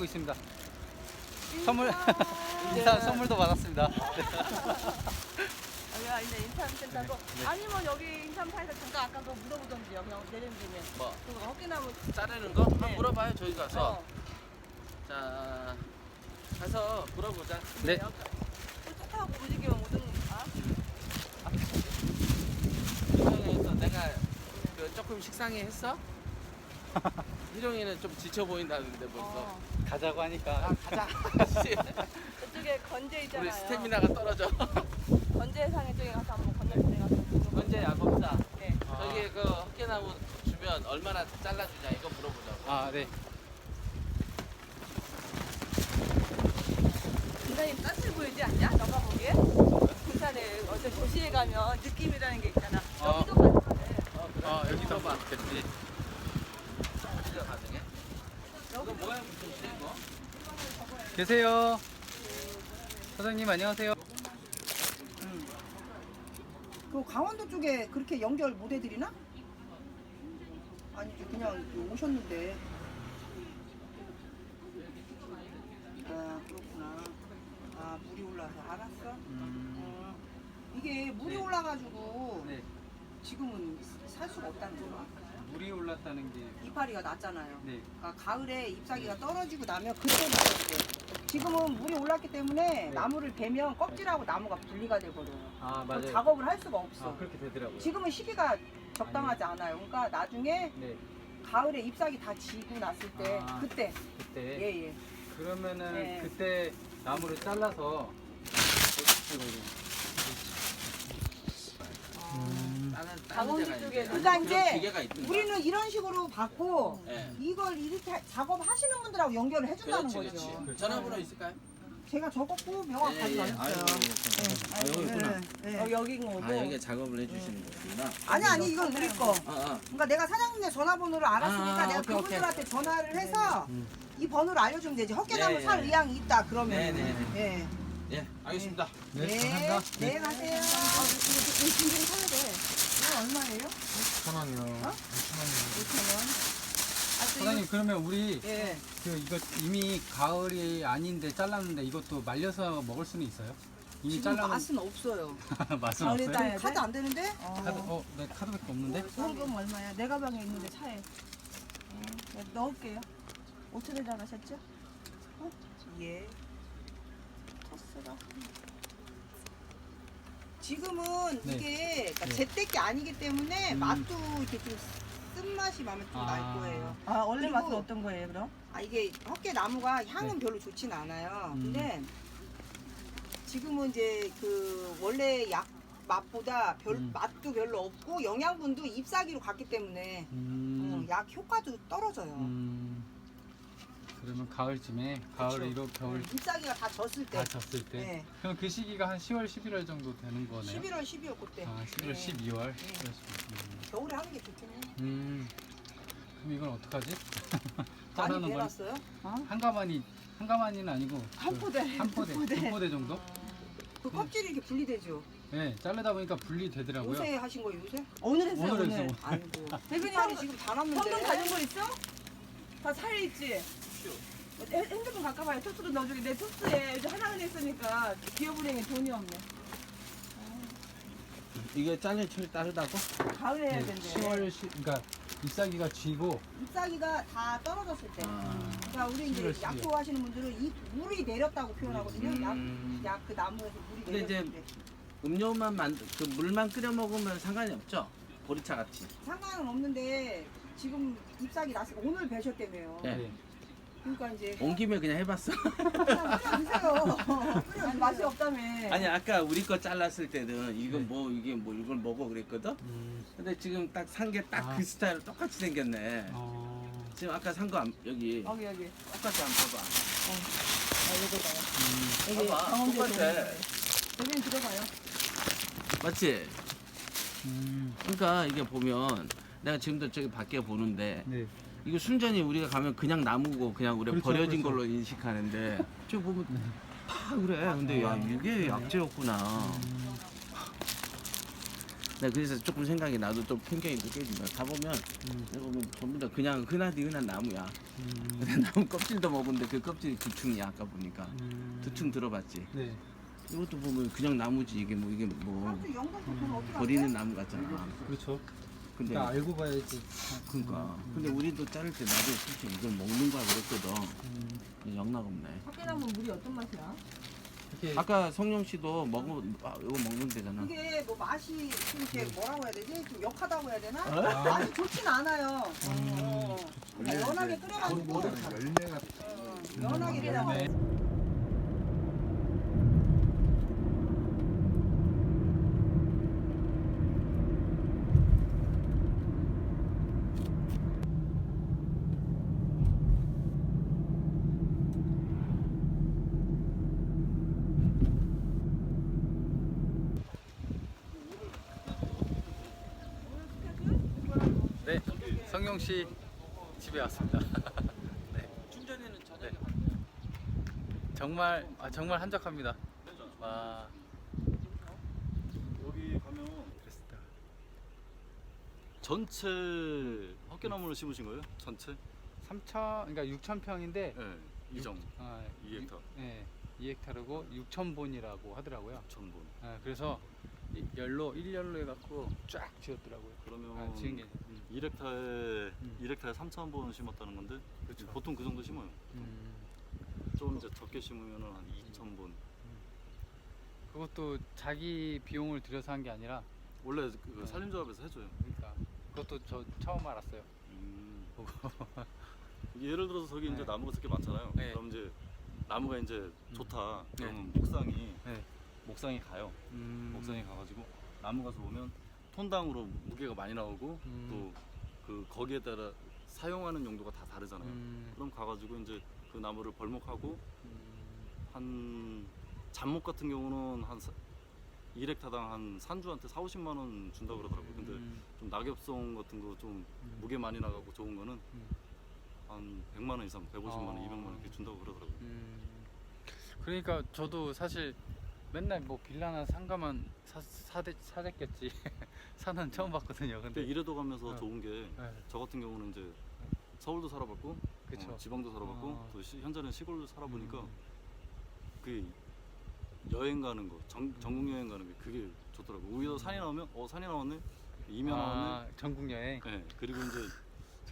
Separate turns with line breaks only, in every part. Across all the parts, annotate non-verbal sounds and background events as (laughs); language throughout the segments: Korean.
알고 있습니다. 선물 인사 (laughs) 선물도 받았습니다.
여기가 이제 인삼센터고
네.
아니면 여기 인삼파에서 잠깐 아까 그거 물어보던지요. 그냥 내리는 김에
뭐
그거 헛개나무
자르는 거? 한번
네.
물어봐요 저희 가서
어.
자 가서 물어보자
네.
차 타고 움직이면 모든 아?
희룡이에서 내가 그 조금 식상해 했어? (laughs) 희룡이는 좀 지쳐 보인다는데 벌써
어.
가자고 하니까
아 가자 (laughs) 씨.
저쪽에 건재 있잖아요.
우리 스태미나가 떨어져 (laughs)
건재상에 쪽에 가서 한번 건너편에 가서 보는 거.
언제 야곱사
네.
아.
저기 그 헛개나무 주면 얼마나 잘라주냐 이거 물어보자고
아 네.
굉장히 따뜻해 보이지 않냐? 너가 보기에? 부산에 어제 도시에 가면 느낌이라는 게 있잖아.
어.
여기도.
어, 그래.
아, 여기
물어봐
됐지.
진짜 가능해? 이거
여기도
뭐야 무슨 씨 이거?
계세요. 사장님 안녕하세요.
그 강원도 쪽에 그렇게 연결 못 해드리나? 아니죠 그냥 오셨는데 아 그렇구나 아 물이 올라서 알았어
음,
어, 이게 물이
네.
올라가지고
네.
지금은 살 수가 없다는 거야
물이 올랐다는 게
이파리가 났잖아요
네.
그러니까 가을에 잎사귀가 떨어지고 나면 그때 돼 지금은 물이 올랐기 때문에
네.
나무를 베면 껍질하고 나무가 분리가 돼버려요 아그 작업을 할 수가 없어
아 그렇게 되더라고요.
지금은 시기가 적당하지 않아요. 그러니까 나중에
네.
가을에 잎사귀 다 지고 났을 때
아.
그때
그때
예예.
그러면은
네.
그때 나무를 잘라서 음,
다른 다른
강원도 쪽에
그러니까 이제
기계가 있던가?
우리는 이런 식으로 받고
예.
이걸 이렇게 작업하시는 분들하고 연결을 해준다는
그렇지
거죠.
그렇지 전화번호 있을까요?
제가 적었고 명확
예,
가져왔어요.
아 여기 있구나
네, 네.
어, 여긴 거고.
아 여기 작업을 해주시는 거구나
아니 아니 이건 우리 거.
아, 아.
그러니까 내가 사장님의 전화번호를 알았으니까
아,
내가
오케이,
그분들한테 전화를 해서
음.
이 번호를 알려주면 되지. 헛개나무
네,
살
네.
의향이 있다 그러면.
네, 네, 네.
예.
예 알겠습니다
네,
네,
감사합니다.
네, 가세요. 아, 이거 이거 진짜 사야 돼. 얼마예요?
6,000원이요.
어? 5천 원.
사장님 그러면 우리
예.
그 이거 이미 가을이 아닌데 잘랐는데 이것도 말려서 먹을 수는 있어요? 이미
지금
잘라놓은
맛은 없어요. (laughs)
맛은
가을에
없어요?
따야 돼?
카드 안 되는데?
카드 어, 내 카드밖에 없는데?
현금 얼마야? 내 가방에 있는데 차에. 어, 네, 넣을게요. 5천 원 전화하셨죠?
예.
토스가.
지금은
네.
이게 그러니까
네.
제때게 아니기 때문에
음.
맛도 이렇게 좀 쓴맛이 마음에 좀 날
아.
거예요.
아 원래
그리고-
맛은 어떤 거예요 그럼?
아 이게 헛개 나무가 향은
네.
별로 좋진 않아요.
음.
근데 지금은 이제 그 원래 약 맛보다 별
음.
맛도 별로 없고 영양분도 잎사귀로 갔기 때문에
음,
어, 약 효과도 떨어져요.
음, 그러면 가을쯤에 가을 이로 겨울
잎사귀가 다 졌을 때
다 졌을 때
네.
그럼 그 시기가 한 10월 11월 정도 되는 거네요?
11월 12월 그때
아 11월
네.
12월
네.
11월 12월
겨울에 하는 게 좋긴 해.
음 그럼 이건 어떡하지? (laughs)
많이
잘라놓은 걸
내놨어요?
한 가마니 한 가마니는 아니고
한
그
포대.
한 포대
두 포대.
두 포대 정도?
그 껍질이 이렇게 분리되죠.
네 자르다 보니까 분리되더라고요
요새 하신 거예요 요새?
오늘 했어요
오늘
오늘.
했어.
아이고. (laughs)
대표님
잎살이 지금 다
현금
났는데.
가진 거 있어? 다 차에 있지? 핸- 핸드폰 가까봐요. 토스로 넣어주게. 내 토스에 이제 하나은행 있으니까 기업은행에 돈이 없네.
이게 잘릴 철이 따르다고?
가을에 해야
네,
된대.
10월 시 그러니까 잎사귀가 쥐고
잎사귀가 다 떨어졌을 때.
아.
그러니까 우리 이제
11월 12월.
약초 하시는 분들은 이 물이 내렸다고 표현하거든요.
음.
약 그 나무에서 물이
근데 이제
내렸는데
음료만 만, 그 물만 끓여 먹으면 상관이 없죠? 보리차 같이
상관은 없는데 지금 잎사귀 났으니까 오늘 배셨다며요.
네.
네.
그러니까 이제
온 김에 그냥 해봤어 (laughs)
그냥 드세요.
맛이 없다며.
아니 아까 우리 거 잘랐을 때는 이건
네.
뭐 이게 뭐 이걸 먹어 그랬거든?
음,
근데 지금 딱 산 게딱그
아.
스타일로 똑같이 생겼네
어,
지금 아까 산 거 여기
여기 여기.
똑같이 한번 봐봐
아 요거다가.
음,
여기
봐봐
강원도
똑같아
여기는 들어가요.
맞지?
음,
그러니까 이게 보면 내가 지금도 저기 밖에 보는데
네.
이거 순전히 우리가 가면 그냥 나무고 그냥 우리가
그렇죠,
버려진
그렇죠.
걸로 인식하는데 저 보면 다 그래 근데 야 이게 약재였구나
음,
나 그래서 조금 생각이 나도 좀 편견이 느껴진다. 가 보면
음.
보면 전부 다 그냥 흔하디 흔한 나무야.
음.
근데 나무 껍질도 먹은데 그 껍질이 두충이야 아까 보니까.
음.
두충 들어봤지.
네.
이것도 보면 그냥 나무지 이게 뭐 이게 뭐 버리는 나무 같잖아.
그렇죠.
근데
그러니까 알고 봐야지.
그러니까 근데 우리도 자를 때 나도 솔직히 이걸 먹는 거야 그랬거든.
음.
영락 없네.
학교나무 물이 어떤 맛이야?
아까 성령 씨도 먹어 아, 이거 먹는 데잖아.
그게 뭐 맛이 좀 이렇게 뭐라고 해야 되지? 좀 역하다고 해야 되나?
아.
맛이 좋진 않아요. 어. 그러니까 연하게 끓여가지고
열매가
어, 연하게 끓여가지고
네. 네, 씨 집에 왔습니다. (laughs) 네.
충전에는 전혀
네. 정말 아, 정말 한적합니다. 와,
여기 가면
그랬다.
전체 헛개나무를 심으신 거예요? 전체?
3천, 그러니까 6천 평인데
네. 이 정
아,
2헥타
네, 2헥타르고 6천 본이라고 하더라고요.
전분.
아, 그래서 이- 열로 1열로 해갖고 쫙 지었더라고요.
그러면
아, 지은 게. 음.
1헥타에
음.
1헥타에 3천 본 심었다는 건데
그렇죠.
보통 그 정도 심어요.
음.
좀 이제 적게 심으면 한 2천 본.
그것도 자기 비용을 들여서 한 게 아니라,
원래
네.
그 산림조합에서 해줘요.
그러니까 그것도 저 처음 알았어요.
음. (laughs) 예를 들어서 저기 이제
네.
나무가 되게 많잖아요.
네.
그럼 이제 나무가 이제 좋다.
네.
그러면 목상이
네.
목상이 가요.
음.
목상에 가가지고 나무가 좋으면 톤당으로 무게가 많이 나오고
음.
또그 거기에 따라 사용하는 용도가 다 다르잖아요.
음.
그럼 가가지고 이제 그 나무를 벌목하고
음.
한 잡목 같은 경우는 한 1헥타당 한 산주한테 4, 50만 원 준다 그러더라고요. 근데
음.
좀 낙엽송 같은 거좀
음.
무게 많이 나가고 좋은 거는
음.
한 100만 원 이상, 150만 원,
아.
200만 원 이렇게 준다고 그러더라고요.
음, 그러니까 저도 사실 맨날 뭐 빌라나 상가만 사, 사대, 사댔겠지 (laughs) 사는 처음 봤거든요.
근데
근데
이래도 가면서
어.
좋은 게 저
네,
같은 경우는 이제 서울도 살아봤고
그쵸.
어, 지방도 살아봤고
아.
또 시, 현재는 시골도 살아보니까
음,
그 여행 가는 거 전, 전국 여행 가는 게 그게 좋더라고 오히려 산이 나오면 어 산이 나왔네 이면
아,
나왔네
전국 여행
네, 그리고 이제
좋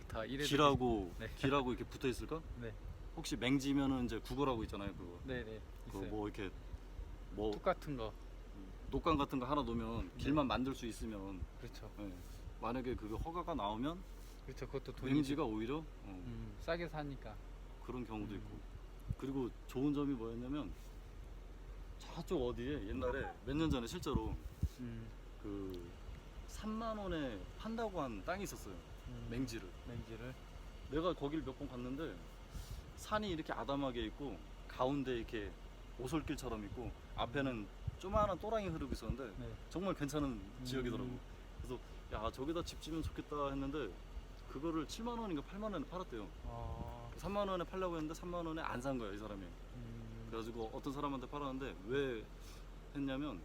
다. 이래도
길하고
네.
길하고 이렇게 붙어 있을까
네,
혹시 맹지면은 이제 구걸하고 있잖아요 그거
네, 네.
그
있어요.
뭐 이렇게 뭐
똑같은 거.
녹강 같은 거 하나 놓으면
네.
길만 만들 수 있으면
그렇죠.
예, 만약에 그게 허가가 나오면
그렇죠. 그것도 돈이
맹지가 오히려 어,
음, 싸게 사니까.
그런 경우도
음.
있고 그리고 좋은 점이 뭐였냐면 저쪽 어디에 옛날에 몇 년 전에 실제로
음,
그 3만 원에 판다고 한 땅이 있었어요
음,
맹지를
맹지를.
내가 거길 몇 번 갔는데 산이 이렇게 아담하게 있고 가운데 이렇게 오솔길처럼 있고 앞에는 조그마한 또랑이 흐르고 있었는데
네.
정말 괜찮은 지역이더라고
음.
그래서 야 저기다 집 지면 좋겠다 했는데 그거를 7만 원인가 8만 원에 팔았대요
어,
3만 원에 팔려고 했는데 3만 원에 안 산 거야 이 사람이
음,
그래가지고 어떤 사람한테 팔았는데 왜 했냐면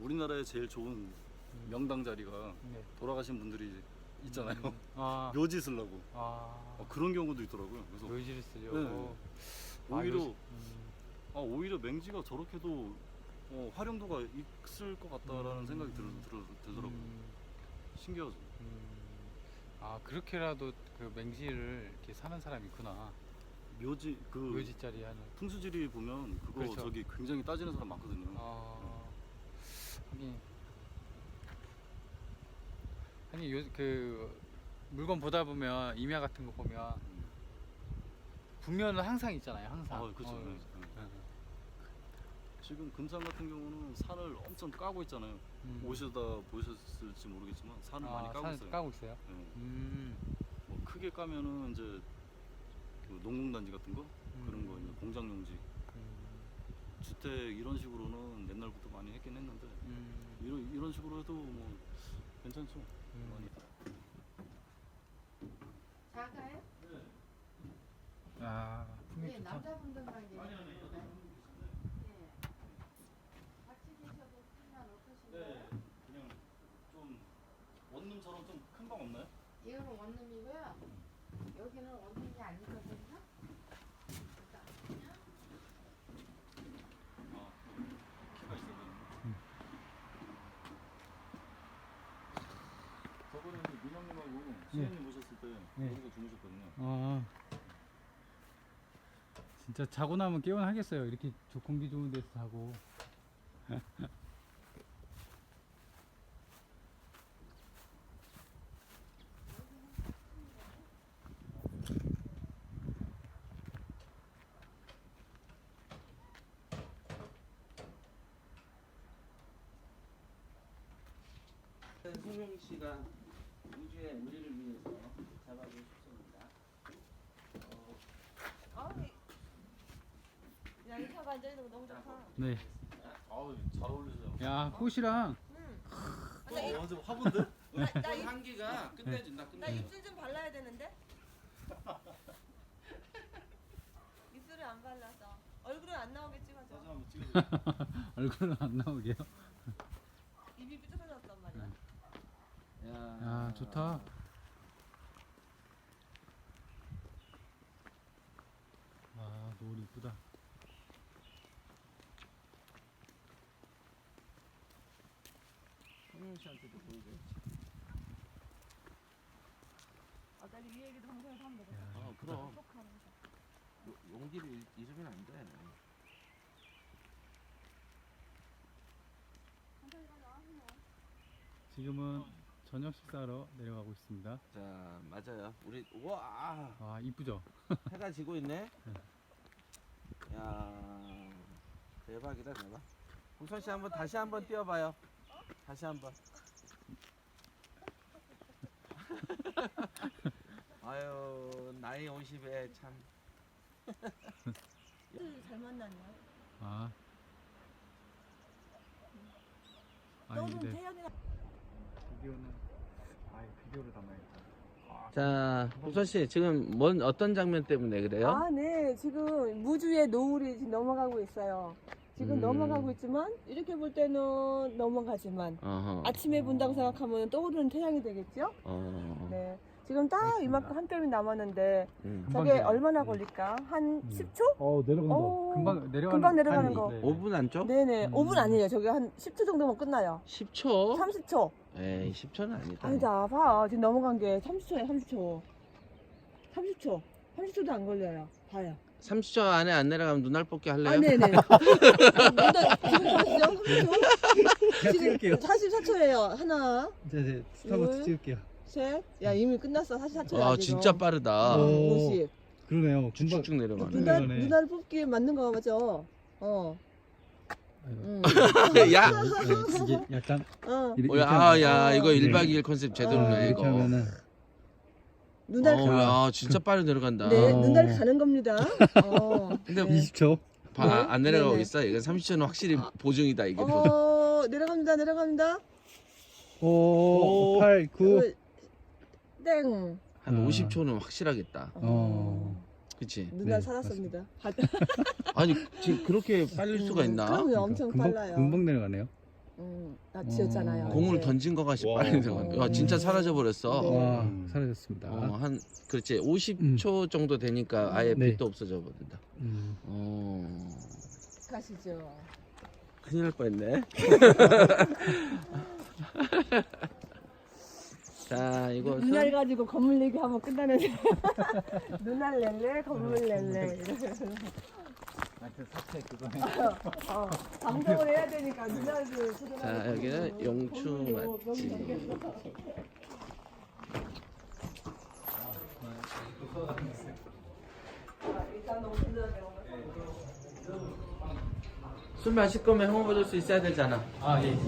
우리나라에 제일 좋은
음,
명당 자리가
네.
돌아가신 분들이 있잖아요
음, 아, (laughs)
묘지 쓰려고
아,
어, 그런 경우도 있더라고요 그래서
묘지를 쓰려고.
네.
아,
오히려
묘지- 음,
아, 오히려 맹지가 저렇게도 어, 활용도가 있을 것 같다라는
음.
생각이 들, 들, 들더라고요
음,
신기하죠
음. 아 그렇게라도 그 맹지를 이렇게 사는 사람이 있구나.
묘지 그
묘지짜리 하는.
풍수지리 보면 그거
그렇죠.
저기 굉장히 따지는 사람 많거든요
아 하긴 아니 요 그 물건 보다 보면 임야 같은 거 보면
음.
분면은 항상 있잖아요. 항상.
아 그렇죠
어,
네. 네.
네.
지금 금산 같은 경우는 산을 엄청 까고 있잖아요
음.
오시다 보셨을지 모르겠지만 산을
아,
많이 까고
산
있어요
까고 있어요.
네.
음.
뭐 크게 까면은 이제 그 농공단지 같은 거 그런 거 이제 공장용지
음.
주택 이런 식으로는 옛날부터 많이 했긴 했는데
음.
이런 이런 식으로 해도 뭐 괜찮죠.
작아요?
아
네,
좋다.
남자분들만 이제 네. 같이 계셔도 상관 없으신가요?
그냥 좀 원룸처럼 좀 큰 방 없나요?
이거는 원룸이고요. 여기는 원룸이 아니거든요.
아, 키가 있어 보이네. 저번에 민영님 하고 수현님 오셨을 때
예.
여기서 주무셨거든요.
아 진짜 자고 나면 깨어나겠어요. 이렇게 조- 공기 좋은 데서 자고.
송영 씨가 우주의 우리를 위해서 잡아준 숙소입니다. 어,
야 이렇게 하고 앉아 있는 거 너무 좋다.
네.
아우 잘 어울리세요.
야 꽃이랑
어, 완전 화분데? (laughs)
나 입-
향기가 끝내준다.
나
끝내준다.
입술 좀 발라야 되는데. (laughs) 입술을 안 발라서 얼굴은 안 나오게 찍어줘.
사진 한번 찍어주세요. (laughs)
얼굴은 안 나오게요.
입이 삐뚤어졌단 말이야.
야,
야 좋다. 와 노을 이쁘다.
송영 씨한테도 보여줘야지.
아, 딸이 이 얘기도 방송에서 하면 되겠다.
어, 그럼
톡 하면서.
요- 용기를 잃- 잃으면 안 돼.
지금은 저녁 식사하러 내려가고 있습니다.
자, 맞아요. 우리
와아 이쁘죠? (laughs)
해가 지고 있네. 야, 대박이다 대박. 우선 씨 한번 다시 한번 뛰어봐요. 다시 한번. (laughs) 아유 나이 50에 참. (laughs)
잘 만났냐?
아. 아니
너도
근데
태연이랑
비디오는 아 비디오를 담아야겠다.
자, 우선 씨 지금 뭔 어떤 장면 때문에 그래요?
아, 네. 지금 무주의 노을이 지금 넘어가고 있어요. 지금
음.
넘어가고 있지만 이렇게 볼 때는 넘어가지만
어허.
아침에 본다고 생각하면 떠오르는 태양이 되겠죠?
어.
네. 지금 딱
알겠습니다.
이만큼 한 뼘이 남았는데
음.
금방
저게
지나요.
얼마나
음.
걸릴까? 한
음.
10초?
어 내려간다.
오,
금방 내려가는
금방 내려가는. 거.
네.
5분 안쪽?
네네.
음.
5분 아니에요. 저게 한 10초 정도면 끝나요.
10초?
30초.
에이 10초는 아니다.
아니다. 봐. 지금 넘어간 게 30초에 30초. 30초. 30초도 안 걸려요. 봐요.
30초 안에 안 내려가면 눈알 뽑기 할래요?
아, 네네. 30초.
찍을게요.
지금 44초예요. 하나,
네, 네.
스타벅스 둘.
찍을게요.
셋. 야, 이미 끝났어. 44초야.
와 진짜 빠르다.
오.
50.
그러네요. 금방
쭉쭉 내려가네.
눈알,
그러네.
눈알 뽑기 맞는 거 맞죠? 어. 응.
야,
네, 이게 약간
어.
이렇게
어, 야, 야,
어.
이거
네.
1박 2일 컨셉 제대로네
어,
이거.
이렇게 하면은
눈알,
어,
가,
야, 진짜 빨리 내려간다.
네,
어.
눈알 가는 겁니다. 어. (laughs)
근데
네.
20초.
봐,
네.
안 내려가고
네네.
있어. 이건 30초는 확실히 보증이다 이게. 보증.
어, 내려갑니다. 내려갑니다.
오, 8, 9.
그, 땡.
한
어.
50초는 확실하겠다.
어.
그치?
눈알
네,
살았습니다. 바-
아니, 지금 그렇게 빨릴 수가 있나?
그럼요. 엄청
금방,
빨라요.
금방 내려가네요.
음, 나 지었잖아요.
어.
공을. 던진 것 같이
와.
빨리. 와, 진짜 사라져 버렸어.
네.
와,
음.
사라졌습니다.
어, 한 그렇지 50초 정도 되니까 아예
네.
빛도 없어져 버린다.
음.
어,
가시죠.
큰일 날 뻔했네. (laughs) 자, 이거
눈알 가지고 건물 얘기하면 끝나는 (laughs) 눈알 낼래 건물 낼래
하여튼 사태 그거 (laughs)
어, 방송을 해야 되니까 눈알도
자, 여기는 용추 맛집.
일단 너무 힘들어요.
술 마실 거면 홍보 줄 수 있어야 되잖아.
아, 예.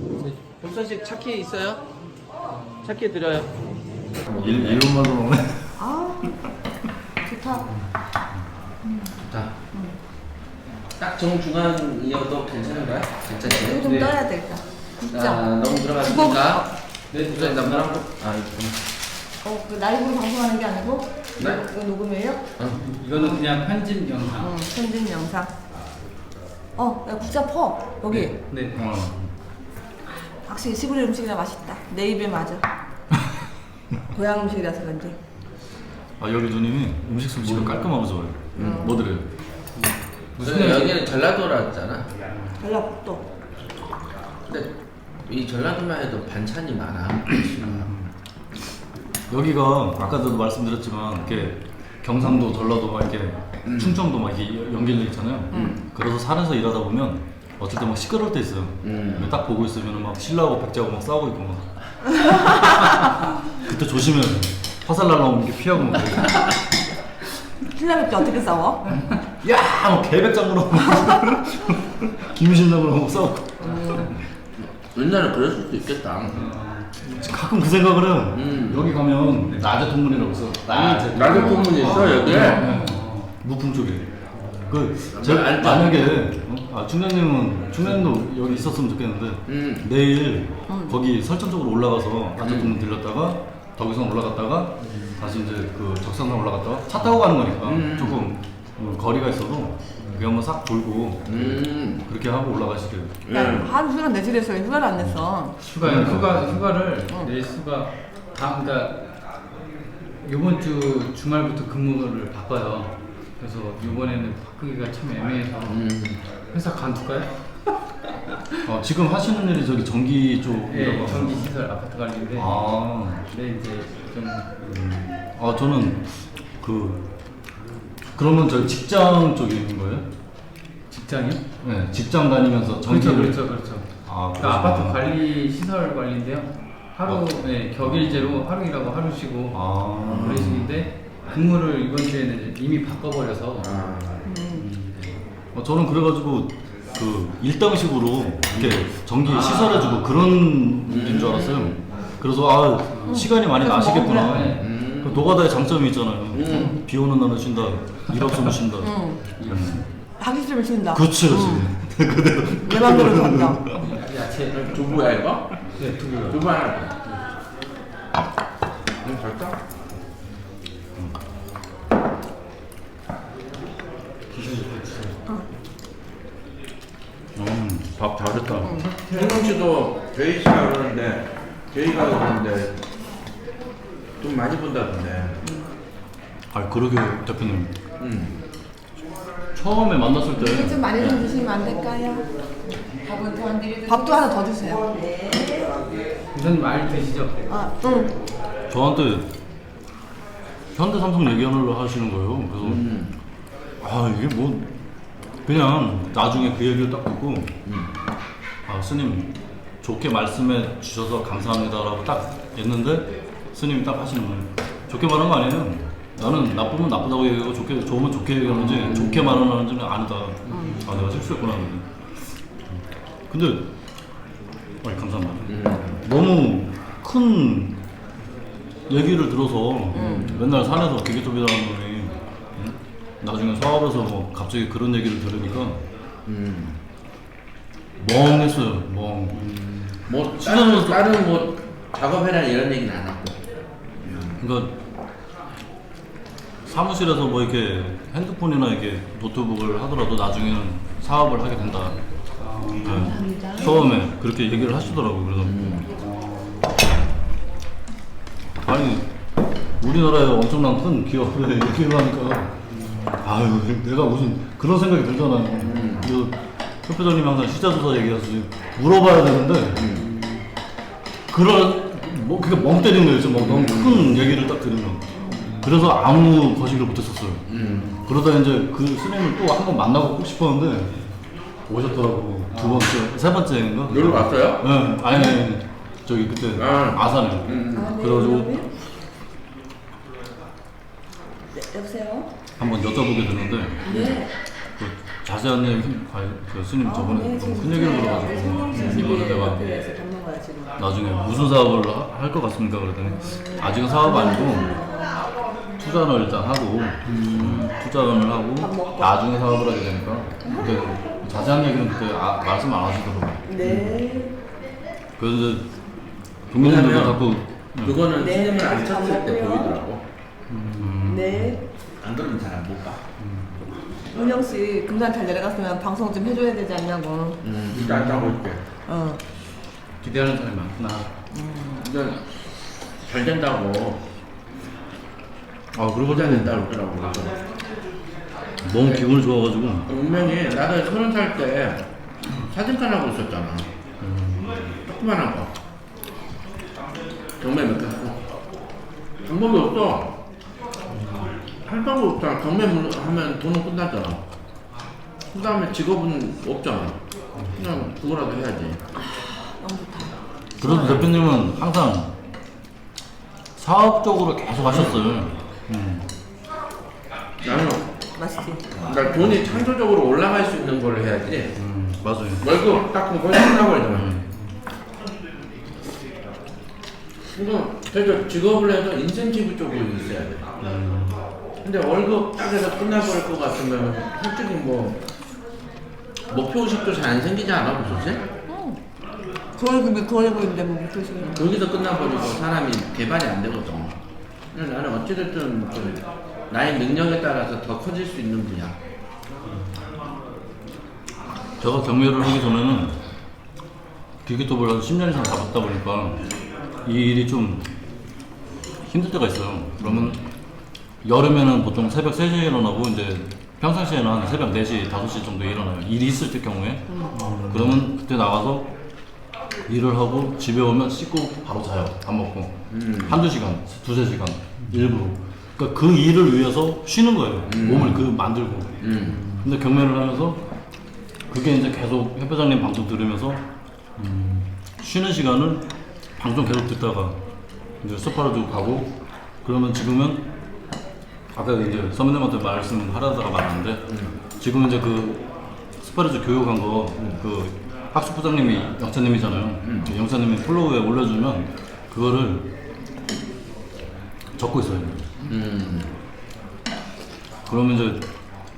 씨 차키 있어요? 차키 드려요.
일, 일본말로 먹네.
좋다.
자, 딱 정중앙이어도 괜찮은 거야? 괜찮지?
좀 떠야 되겠다.
자, 너무 들어갔으니까. 네, 물한 번. 아, 이거.
어, 그 라이브로 방송하는 게 아니고
네.
이거 녹음이에요?
어.
이거는 그냥 편집 영상.
어, 편집 영상. 어, 야, 국자 퍼 여기.
네.
어.
확실히 시골의 음식이라 맛있다. 내 입에 맞아. (laughs) 고향 음식이라서 그런지.
아 여기 누님이 음식 솜씨가 깔끔하고 좋아요. 뭐 드려요?
근데 여기는 전라도라잖아.
전라북도.
근데 이 전라도만 해도 반찬이 많아.
여기가 아까도 말씀드렸지만 이렇게 경상도, 전라도 막 이렇게 충청도 막 이렇게 연결돼 있잖아요. 그래서 산에서 일하다 보면 어쩔 때 막 시끄러울 때 있어요.
음.
딱 보고 있으면 막 신라하고 백제하고 막 싸우고 있고 막. (laughs) 그때 조심해야 돼. 화살 날라오면 이렇게 피하고 막.
신라백도 어떻게 싸워? (laughs)
야, 뭐 개백장으로 김신랑으로 막 싸우고.
옛날에 그랬을 수도 있겠다.
가끔 그 생각을 해요.
음.
여기 가면 낮에 통문이라고 있어. 낮에.
나도 소문 있어 여기에.
네. 무풍 쪽에. 그 제가
안-
만약에 어? 아 충장님은 충장님도 여기 있었으면 좋겠는데
음.
내일 거기 설천 쪽으로 올라가서 아저통문 들렸다가 덕유성 올라갔다가 다시 이제 그 적산산 올라갔다가 차 타고 가는 거니까
음.
조금 어, 거리가 있어도 그게 한번 싹 돌고
음.
그렇게 하고 올라가시길.
야,
음.
하루 휴가 내주랬어. 휴가를 안 냈어.
휴가요. 휴가 휴가를 내 휴가 다음 그러니까 이번 주 주말부터 근무를 바꿔요. 그래서 이번에는 바꾸기가 참 애매해서
음.
회사 간둘까요?
어, 지금 하시는 일이 저기 전기
예,
쪽이라고.
전기 시설 아파트 관리인데
아.
근데 이제 좀
아 저는 그 그러면 저 직장 쪽에 있는 거예요?
직장이요?
네, 직장 다니면서
그렇죠,
전기를
그렇죠, 그렇죠.
아,
그 아파트
그러시구나.
관리 시설 관리인데요. 하루 네, 격일제로 하루 일하고 하루 쉬고
아.
그런 식인데 근무를 이번 주에는 이제 이미 바꿔버려서
아.
어, 저는 그래가지고 그 일당식으로 이렇게 전기
아.
시설해주고 그런 일인 줄 알았어요. 그래서 아 시간이 많이 나시겠구나.
먹으면,
네.
음.
그 노가다의 장점이 있잖아요.
음.
비 오는 날은 쉰다, 일 없으면 쉰다.
응.
음.
하기 싫으면 쉰다.
그렇지, 그렇지. (laughs) 그대로.
내 맘대로 산다.
야채
두부야 이거?
네, 두고요.
두부 하나 더. 음, 잘까?
음, 밥 잘했다.
형용 씨도 씨가 그러는데 저희가 그러는데 돈 많이 번다던데.
아 그러게 대표님.
음.
처음에 만났을 때
좀 많이 좀 주시면 안 될까요? 밥도 하나 더 주세요.
우선 말 드시죠.
아, 응.
저한테 현대 삼성 얘기하는 하시는 거예요. 그래서
음.
아 이게 뭐 그냥 나중에 그 얘기를 딱 듣고
음.
아 스님 좋게 말씀해 주셔서 감사합니다라고 딱 했는데 스님이 딱 하시는 거예요. 좋게 말한 거 아니에요. 나는 나쁘면 나쁘다고 얘기하고 좋게 좋으면 좋게 얘기하는지 좋게 말하는지는 아니다. 아 내가 실수했구나. 근데 아 감사합니다.
음.
너무 큰 얘기를 들어서 맨날 산에서 기계톱이라는 놈이 응? 나중에 사업에서 뭐 갑자기 그런 얘기를 들으니까
음.
멍했어요
멍뭐 다른 뭐 작업해라 이런 얘기는 안 하고.
그러니까 사무실에서 뭐 이렇게 핸드폰이나 이렇게 노트북을 하더라도 나중에는 사업을 하게 된다. 네. 처음에 그렇게 얘기를 하시더라고요. 그래서 아니 우리나라에 엄청난 큰 기업에 (laughs) 얘기를 하니까 아유 내가 무슨 그런 생각이 들잖아요 그 협회장님이 항상 시자조사 얘기하시 물어봐야 되는데 그런 뭐 그게 멍 때리는 지금 막 너무 큰 얘기를 딱 들으면 그래서 아무 거식을 못했었어요
음.
그러다 이제 그 스님을 또 한 번 만나고 꼭 싶었는데 오셨더라고 두 번째 세 번째인가
놀러 갔어요?
네, 아니, 아니 저기 그때
아.
아산에
음.
그래가지고
네, 여보세요?
한번 여쭤보게 됐는데
네.
그 자세한 얘기 아, 그 스님 저번에 너무 큰 얘기를 들어가지고 이번에 내가
걷는 거야 지금.
나중에 무슨 사업을 할 것 같습니까 그랬더니 아직은 사업 아니고 투자를 일단 하고 음, 투자를 하고 나중에 사업을 하게 되니까 그때 자세한 얘기는 그때 아, 말씀 안 하시더라고요
네.
그래서 이제
왜냐면
자꾸
그거는
네.
스님을 안 쳤을
때잘
보이더라고.
음,
네.
안 그러면 잘 안 못 봐.
은영 씨 금산 잘 내려갔으면 방송 좀 해줘야 되지 않냐고.
음. 이따 딱 올게.
어.
기대하는 사람이 많구나.
근데
잘 된다고
아 그리고
잘 된다고 그러더라고. 그래서
너무 기분이 좋아가지고
분명히 나도 서른 살 때 사진관 하고 있었잖아. 조그만한 거. 경매 몇개 하고. 방법이 없어. 할 방법 없잖아. 경매 물- 하면 돈은 끝나잖아. 그 다음에 직업은 없잖아. 그냥 그거라도 해야지.
그래도 대표님은 항상 사업적으로 계속 하셨어요. 음.
나는
맛있지?
그러니까 돈이 창조적으로 올라갈 수 있는 걸 해야지.
음, 맞아요.
월급 딱 그거 끝나버리잖아. 이거 그래도 직업을 해도 인센티브 쪽으로 있어야 돼. 근데 월급 딱 해서 끝나버릴 것 같으면 솔직히 뭐 목표 의식도 잘 안 생기지 않아 보셨지?
그 월급이 그 월급인데 뭐 무슨
거기서 끝나버리고 사람이 개발이 안 되거든. 근데 나는 어찌됐든 그 나의 능력에 따라서 더 커질 수 있는 분야.
제가 경매를 하기 전에는 기계톱을 한 10년 이상 잡았다 보니까 이 일이 좀 힘들 때가 있어요. 그러면 여름에는 보통 새벽 3시에 일어나고 이제 평상시에는 한 새벽 4시, 5시 정도 에 일어나요. 일이 있을 때 경우에. 그러면 그때 나가서 일을 하고 집에 오면 씻고 바로 자요. 밥 먹고. 한두 시간, 두세 시간 일부러. 그러니까 그 일을 위해서 쉬는 거예요. 몸을 그 만들고.
음.
근데 경매를 하면서 그게 이제 계속 협회장님 방송 들으면서 음, 쉬는 시간을 방송 계속 듣다가 이제 스파르도 가고 그러면 지금은 아까 이제 선배님한테 말씀하려다가 말았는데 지금 이제 그 스파르즈 교육한 거 그 학습부장님이 영사님이잖아요. 그 영사님이 플로우에 올려주면 그거를 적고 있어요.
음.
그러면 이제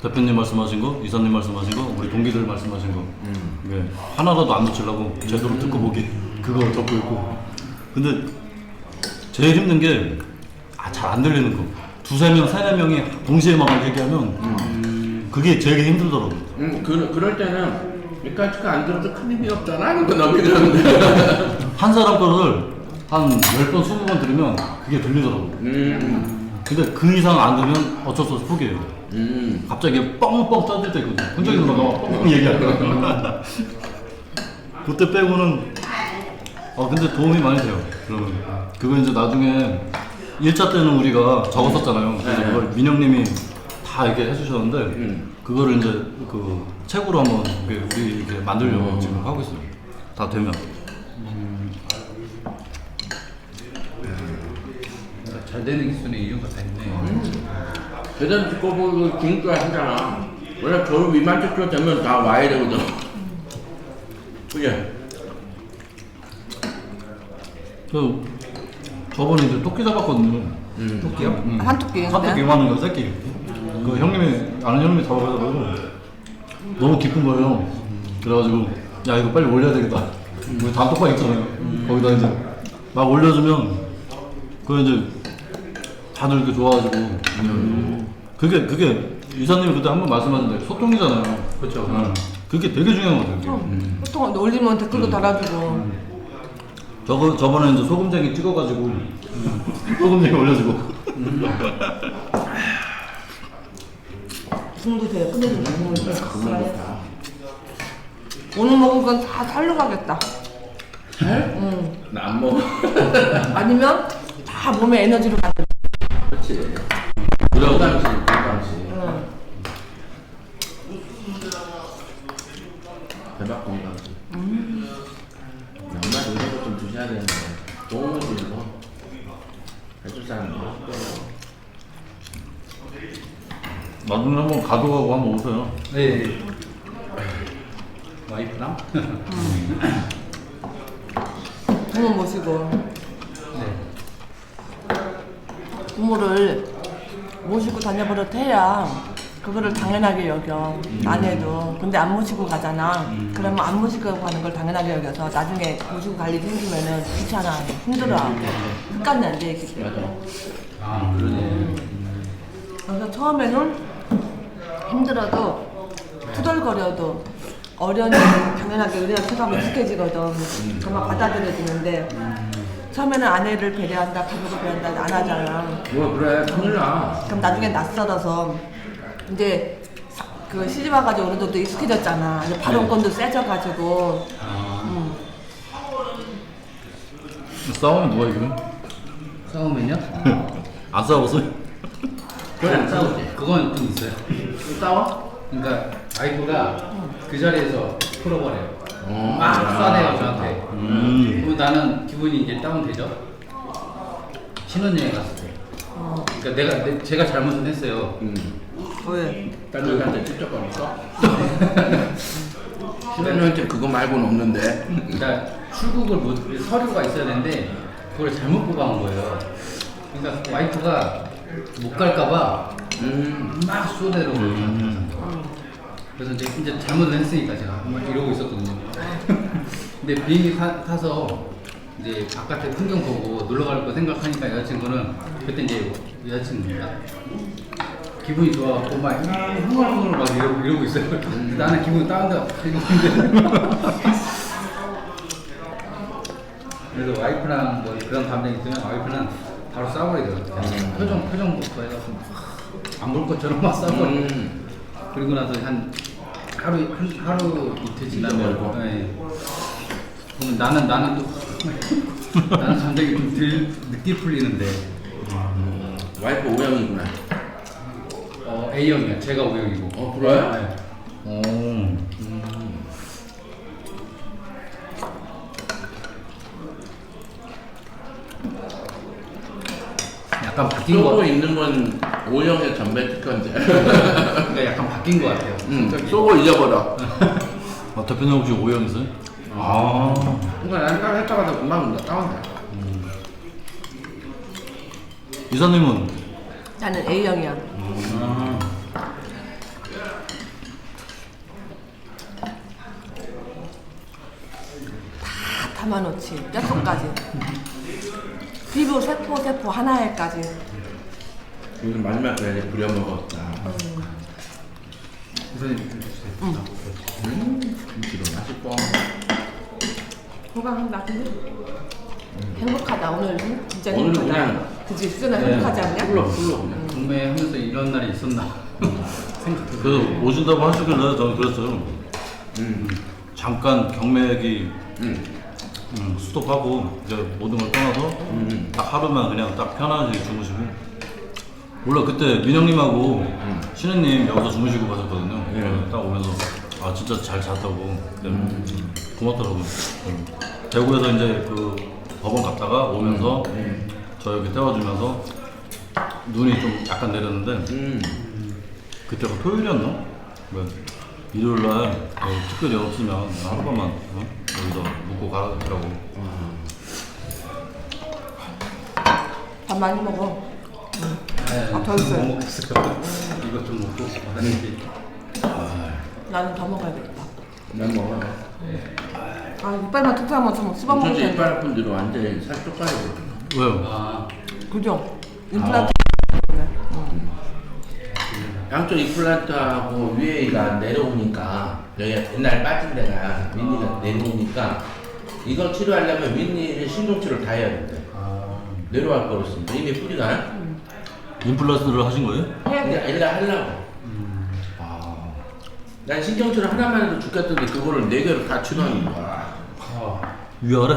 대표님 말씀하신 거, 이사님 말씀하신 거, 우리 동기들 말씀하신 거,
음.
이게 하나라도 안 놓치려고 제대로 듣고 보기 그거 적고 있고. 근데 제일 힘든 게 아, 잘안 들리는 거. 두세 명, 세네 명이 동시에 막 얘기하면 그게 제일 힘들더라고.
음, 그, 그럴 때는 여기까지가 안 들어도 큰 힘이 없잖아. 이거 넘기는데. (laughs)
한 사람 거를 한 10번, 20번 들으면 그게 들리더라고.
음.
근데 그 이상 안 들으면 어쩔 수 없이 포기해요.
음.
갑자기 뻥뻥 떠질 때 있거든. 혼자 있는 거 뻥뻥 얘기하다가. 그때 빼고는, 어, 근데 도움이 많이 돼요. 그러면. 그거 이제 나중에 1차 때는 우리가 적었었잖아요. 그래서
네.
그걸 민영님이 다 이렇게 해주셨는데,
음.
그거를 이제 그 책으로 한번 이렇게 우리 이렇게 만들려고 지금 하고 있어요. 다 되면.
잘 되는 기술에 이유가 다 있네.
제대로 듣고 보고 중국도 하잖아. 원래 겨울 미만쪽도 되면 다 와야 되거든. 그게.
그, 저번에 이제 토끼 잡았거든요.
음.
토끼요?
응.
한 토끼.
한토끼 많은 거 새끼. 그 형님이 아는 형님이 잡아가지고 너무 기쁜 거예요. 그래가지고 야 이거 빨리 올려야 되겠다. 우리 단톡방 있잖아요. 거기다 이제 막 올려주면 그 이제 다들 이렇게 좋아가지고 그게 그게 이사님이 그때 한 번 말씀하셨는데 소통이잖아요.
그렇죠.
응. 그게 되게 중요한 것 같아요. 그게.
보통 올리면 댓글도 달아주고
저거 저번에 이제 소금쟁이 찍어가지고 소금쟁이 올려주고.
국물도 돼 끝내준다 국물도 오늘 먹은 건 다 살로 가겠다. 응.
나 안 먹어.
아니면 다 몸에 에너지로 가겠다
그렇지. 건강식, 건강식.
응.
대박 건강식. 엄마 이런 거 좀 드셔야 되는데. 너무 들고. 해줄 사람 없고.
나중에 한번 가져가고 한번 오세요.
네. 와이프랑?
부모 (laughs) 모시고
네.
부모를 모시고 다녀버릇 해야 그거를 당연하게 여겨 아내도 근데 안 모시고 가잖아 그러면 안 모시고 가는 걸 당연하게 여겨서 나중에 모시고 갈 일이 생기면은 귀찮아 힘들어하고 습관이 안 돼 있기 때문에
아, 그러네.
그래서 처음에는 힘들어도 투덜거려도 어련히 당연하게 의뢰가 처방이 익숙해지거든 그만 받아들여지는데 처음에는 아내를 배려한다, 가족을 배려한다 안 하잖아.
뭐 그래 큰일 나.
그럼 나중에 낯설어서 이제 사- 그 시집 와가지고 어느 정도 익숙해졌잖아. 이제 발언권도 세져가지고. 음.
싸우면 누가 이기는?
싸우면요? (laughs)
안 싸웠어요?
그래 안 싸우지.
그건 좀 있어요.
또 싸워?
그러니까 와이프가 그 자리에서 풀어버려요.
어.
막 쏴대요 저한테.
음.
그럼 나는 기분이 이제 다운되죠. 신혼여행 갔을 때.
어,
그러니까 내가 내, 제가 잘못은 했어요.
음.
왜?
딴 여자한테 찝쩍거렸어? 신혼여행 그거 말고는 없는데.
그러니까 출국을 못 서류가 있어야 되는데 그걸 잘못 뽑아온 거예요. 그러니까 와이프가 못 갈까봐
음.
막 쏘대로.
음.
그래서 이제, 이제 잘못을 했으니까 제가 막 이러고 있었거든요. (laughs) 근데 비행기 타, 타서 이제 바깥에 풍경 보고 놀러 갈 거 생각하니까 여자친구는 그때 이제 여자친구가 기분이 좋아갖고 막 흥얼흥얼 막 이러고, 이러고 있어요. 근데 나는 기분이 다운돼 (laughs) 그래서 와이프랑 뭐 그런 감정이 있으면 와이프는 바로 싸워버리더라고요. 그냥 표정, 표정부터 해갖고 안 볼 것처럼 막 싸워버리고.
음.
그리고 나서 한 하루 한 하루 이틀 지나면. 네. 그러면 나는 나는 또 (laughs) 나는 감정이 좀덜 늦게 풀리는데
와이프 오영이구나.
어, A형이야 제가 O형이고
어, 그래?
네.
오.
약간 바뀐 거
쏘고 있는 건 오영의 전배 특허인데.
그러니까 (laughs) 약간 바뀐 거 같아요
음.
성격이.
쏘고 잊어버려.
아, 대표님 혹시 오형이세요? 아.
그러니까 난 따로 했다가도 금방 다운돼.
이사님은
나는 A형이야.
아.
다 담아놓지. 뼛속까지. (laughs) 피부 세포 세포 하나에까지.
여기 마지막 그래 부려 먹었다.
선생님 좀 주세요.
음. 김치도 맛있고.
호강한다. 근데 행복하다 오늘 진짜
오늘은
행복하다.
그냥
수준아
네.
행복하지 않냐?
풀러 풀러 그냥.
동매하면서 이런 날이 있었나 생각해
그래서 오신다고 하시길래 저는 그랬어요.
음.
잠깐 경매기
음.
음, 스톱하고 이제 모든 걸 떠나서
음.
딱 하루만 그냥 딱 편하게 주무시고 몰라 그때 민영님하고 신혜님 여기서 주무시고 가셨거든요
예.
그래서 딱 오면서 아 진짜 잘 잤다고 네, 고맙더라고요 음. 대구에서 이제 그 법원 갔다가 오면서
음.
저 여기 태워주면서 눈이 좀 약간 내렸는데
음.
그때가 토요일이었나? 뭐 일요일 날 어, 특별히 없으면 하루만 어? 여기서 묵고 가라고
밥 많이 먹어.
네,
아, 더 있어요.
못 먹겠어요 이것 좀 먹고 화장실
나는 더 먹어야겠다.
난 먹어.
아 이빨만 툭툭 하면 좀 씹어 먹을
어쩐지
텐데.
이빨 분들은 완전히 살 쪽팔려.
왜요?
아
그죠? 임플란트.
양쪽 임플란트하고 위에가 내려오니까 여기 옛날 빠진 데가 윗니가 내려오니까 이걸 치료하려면 윗니를 신경치료를 다 해야 된대.
아,
내려갈 거였습니다. 이미 뿌리가.
임플란트를 하신 거예요?
해야 돼.
아니라 하려고.
아
난 신경치료 하나만 해도 죽겠던데 그거를 네 개를 다 치료하는 거야.
아,
위아래?